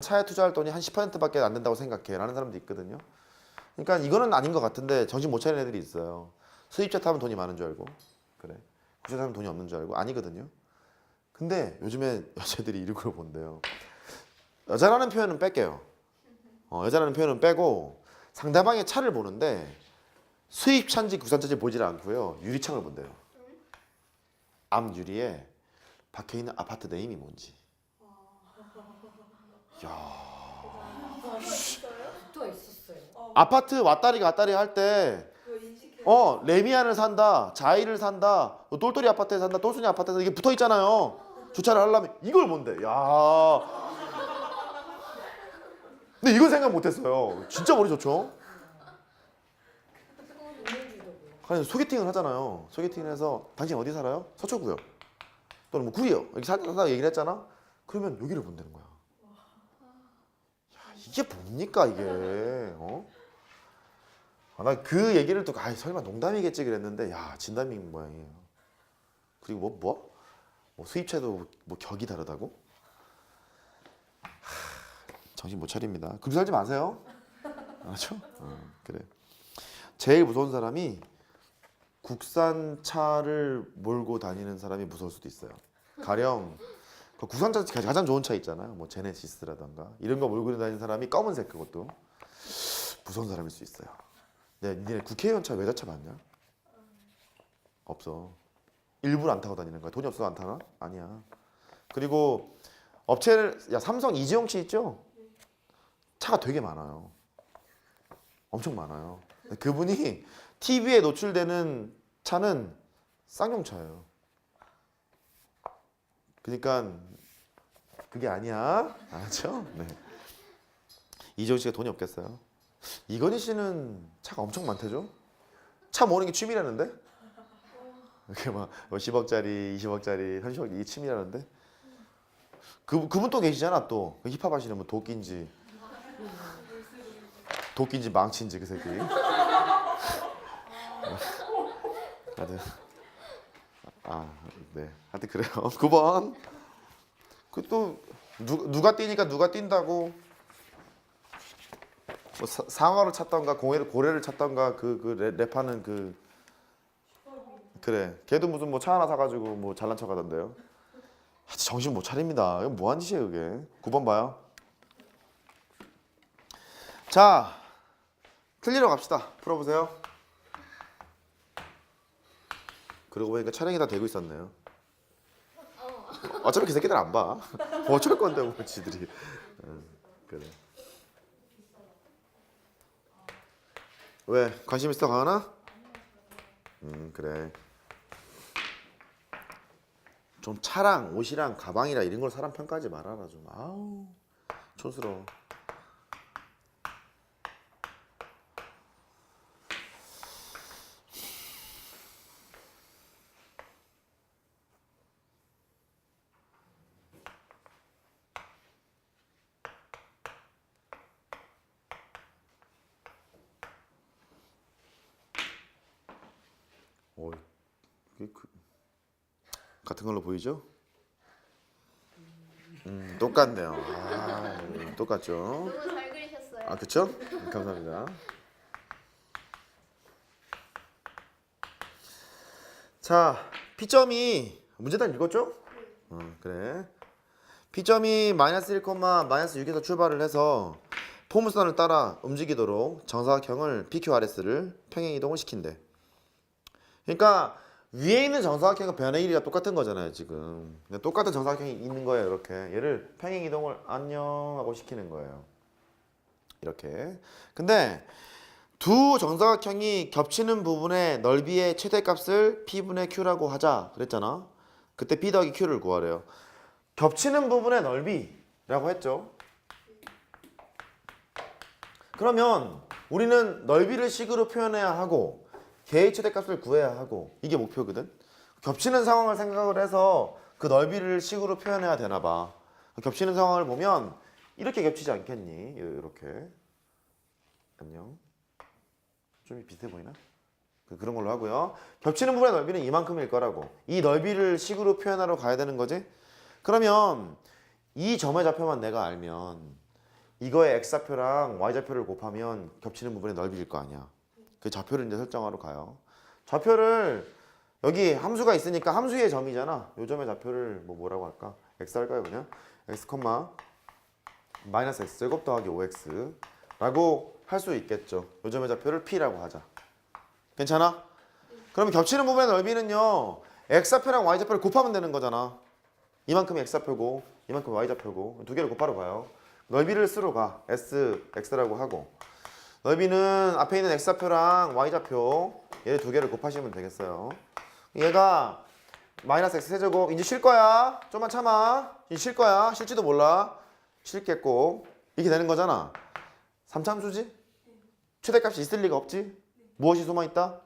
차에 투자할 돈이 한 10%밖에 안 된다고 생각해 라는 사람도 있거든요. 그러니까 이거는 아닌 것 같은데 정신 못 차리는 애들이 있어요. 수입차 타면 돈이 많은 줄 알고 그래. 국차 타면 돈이 없는 줄 알고 아니거든요. 근데 요즘에 여자들이 일부러 본대요. 여자라는 표현은 뺄게요. 어, 여자라는 표현은 빼고 상대방의 차를 보는데 수입차인지 국산차인지 보질 않고요. 유리창을 본대요. 앞 유리에 박혀 있는 아파트 네임이 뭔지. 또 있었어요. 아파트 왔다리 갔다리 할 때 어, 레미안을 산다, 자이를 산다, 또 똘똘이 아파트에 산다, 똘순이 아파트에 산다 이게 붙어 있잖아요. 주차를 하려면 이걸 본대. 야. 근데 이건 생각 못 했어요. 진짜 머리 좋죠? 아니 소개팅을 하잖아요. 소개팅을 해서 당신 어디 살아요? 서초구요. 또는 뭐 구리요. 이렇게 살다 얘기를 했잖아. 그러면 여기를 본다는 거야. 야, 이게 뭡니까 이게? 어? 아, 나그 얘기를 듣고 아 설마 농담이겠지 그랬는데 야 진담인 모양이에요. 그리고 뭐 뭐? 뭐 수입차도 뭐 격이 다르다고? 하, 정신 못 차립니다. 그렇게 살지 마세요. 알았죠? 어, 그래. 제일 무서운 사람이 국산차를 몰고 다니는 사람이 무서울 수도 있어요. 가령 그 국산차 가장 좋은 차 있잖아요. 뭐 제네시스라던가 이런 거 몰고 다니는 사람이 검은색 그것도 무서운 사람일 수 있어요. 네, 니네 국회의원 차 외제차 봤냐? 없어. 일부러 안 타고 다니는 거야. 돈이 없어서 안 타나? 아니야. 그리고 업체를 야 삼성 이재용 씨 있죠? 차가 되게 많아요. 엄청 많아요. 그분이 TV에 노출되는 차는 쌍용차예요. 그러니까 그게 아니야. 알았죠? 네. 이재용 씨가 돈이 없겠어요. 이건희 씨는 차가 엄청 많대죠? 차 모으는 게 취미라는데? 이렇게 막 10억짜리, 20억짜리, 30억 이게 취미라는데? 그 그분 또 계시잖아 또 그 힙합 하시는 분 도끼인지 도끼인지 망치인지 그 새끼. 하여튼 아, 네. 하여튼 그래요. 9번. 그 또 누가 뛰니까 누가 뛴다고 뭐 사, 상어를 찾던가 고래를 고래를 찾던가 그그 랩하는 그 그래 걔도 무슨 뭐 차 하나 사가지고 뭐 잘난 척하던데요. 정신 못 차립니다. 이거 뭐한 짓이에요 그게. 9번 봐요. 자 틀리러 갑시다. 풀어보세요. 그러고 보니까 촬영이 다 되고 있었네요. 어차피 그 새끼들 안 봐. 뭐 어쩔 건데 뭐 지들이. 응, 그래. 왜 관심 있어 강하나? 음 그래. 좀 차랑 옷이랑 가방이랑 이런 걸 사람 평가하지 말아라 좀. 아우 촌스러워. 오, 이게 그, 같은 걸로 보이죠? 음, 똑같네요. 아, 음, 똑같죠? 너무 잘 그리셨어요. 아, 그쵸? 음, 감사합니다. 자, P점이 문제단 읽었죠? 어, 그래. P점이 마이너스 1, 마이너스 6에서 출발을 해서 포물선을 따라 움직이도록 정사각형을 PQRS를 평행 이동을 시킨대. 그러니까 위에 있는 정사각형과 변의 길이가 똑같은 거잖아요 지금. 똑같은 정사각형이 있는 거예요 이렇게. 얘를 평행 이동을 안녕 하고 시키는 거예요. 이렇게. 근데 두 정사각형이 겹치는 부분의 넓이의 최대값을 P분의 Q라고 하자 그랬잖아. 그때 P 더하기 Q를 구하래요. 겹치는 부분의 넓이라고 했죠. 그러면 우리는 넓이를 식으로 표현해야 하고 개의 최대값을 구해야 하고 이게 목표거든. 겹치는 상황을 생각을 해서 그 넓이를 식으로 표현해야 되나 봐. 겹치는 상황을 보면 이렇게 겹치지 않겠니? 이렇게. 안녕. 좀 비슷해 보이나? 그- 그런 걸로 하고요. 겹치는 부분의 넓이는 이만큼일 거라고. 이 넓이를 식으로 표현하러 가야 되는 거지? 그러면 이 점의 좌표만 내가 알면 이거의 x좌표랑 y좌표를 곱하면 겹치는 부분의 넓이일 거 아니야. 그 좌표를 이제 설정하러 가요. 좌표를 여기 함수가 있으니까 함수의 점이잖아. 요 점의 좌표를 뭐 뭐라고 할까? x 할까요 그냥? x, 마이너스 x 제곱 더하기 5x 라고 할 수 있겠죠. 요 점의 좌표를 p라고 하자. 괜찮아? 그러면 겹치는 부분의 넓이는요. x좌표랑 y좌표를 곱하면 되는 거잖아. 이만큼이 x좌표고 이만큼 y좌표고 두 개를 곱하러 가요. 넓이를 쓰러 가. s, x라고 하고 넓이는 앞에 있는 x좌표랑 y좌표 얘를 두 개를 곱하시면 되겠어요. 얘가 마이너스 x 세제곱 이제 쉴 거야. 좀만 참아. 이제 쉴 거야. 쉴지도 몰라. 쉴겠고 이렇게 되는 거잖아. 삼참수지? 최대값이 있을 리가 없지? 무엇이 숨어 있다?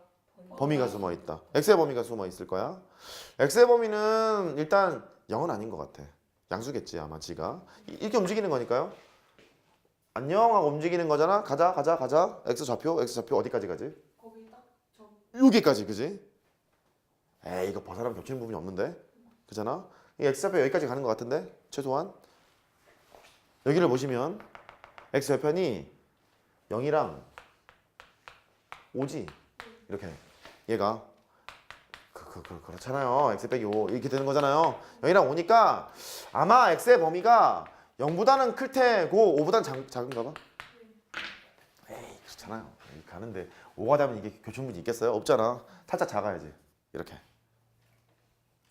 범위가 숨어 있다. x의 범위가 숨어 있을 거야. x의 범위는 일단 0은 아닌 것 같아. 양수겠지 아마 지가 이- 이렇게 움직이는 거니까요. 안녕 하고 움직이는 거잖아. 가자 가자 가자. x 좌표 x 좌표 어디까지 가지? 거기 딱저 여기까지 그지? 에이 이거 버사람 겹치는 부분이 없는데 그잖아. 이 x 좌표 여기까지 가는 것 같은데 최소한 여기를 보시면 x 좌편이 0이랑 5지 이렇게 얘가 그, 그, 그, 그렇잖아요 x 빼기 5 이렇게 되는 거잖아요 0이랑 5니까 아마 x의 범위가 0보다는 클 테고 5보다는 작, 작은가 봐? 에이 그렇잖아요. 가는데 5가 되면 이게 교충분이 있겠어요? 없잖아. 살짝 작아야지. 이렇게.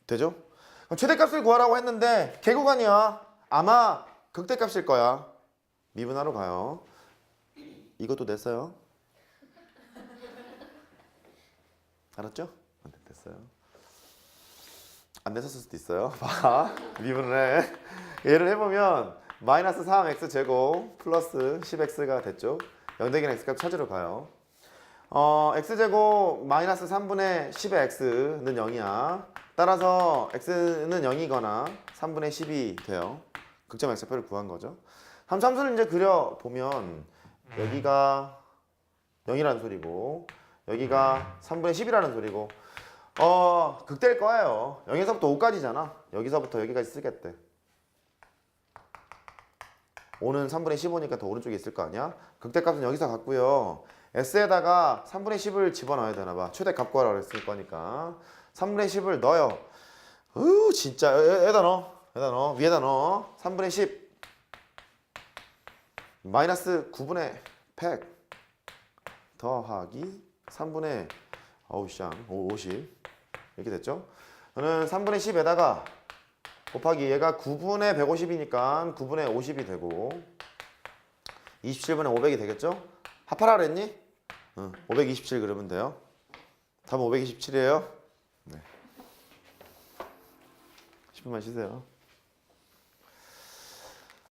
되죠? 그럼 최대값을 구하라고 했는데 개구간이야. 아마 극대값일 거야. 미분하러 가요. 이것도 냈어요? 알았죠? 네, 됐어요. 안 냈었을 수도 있어요. 봐. 미분을 해 얘를 해보면 마이너스 3x 제곱 플러스 10x가 됐죠 0대기는 x값 찾으러 가요 어, x제곱 마이너스 3분의 10의 x는 0이야. 따라서 x는 0이거나 3분의 10이 돼요. 극점 x표를 구한 거죠. 함수함수를 이제 그려보면 여기가 0이라는 소리고 여기가 3분의 10이라는 소리고 어, 극대일 거예요. 0에서부터 5까지잖아. 여기서부터 여기까지 쓰겠대. 5는 3분의 15니까 더 오른쪽에 있을 거 아니야? 극대값은 여기서 갖고요. S에다가 3분의 10을 집어넣어야 되나 봐. 최대값 구하라고 했을 거니까. 3분의 10을 넣어요. 으 진짜 여- 여기다 넣어. 여기다 넣어. 위에다 넣어. 3분의 10 마이너스 9분의 100 더하기 3분의 어우 쌍 50 이렇게 됐죠? 저는 3분의 10에다가 곱하기 얘가 9분의 150이니까 9분의 50이 되고 27분의 500이 되겠죠? 합하라 그랬니? 응, 527 그러면 돼요. 답은 527이에요. 네. 10분만 쉬세요.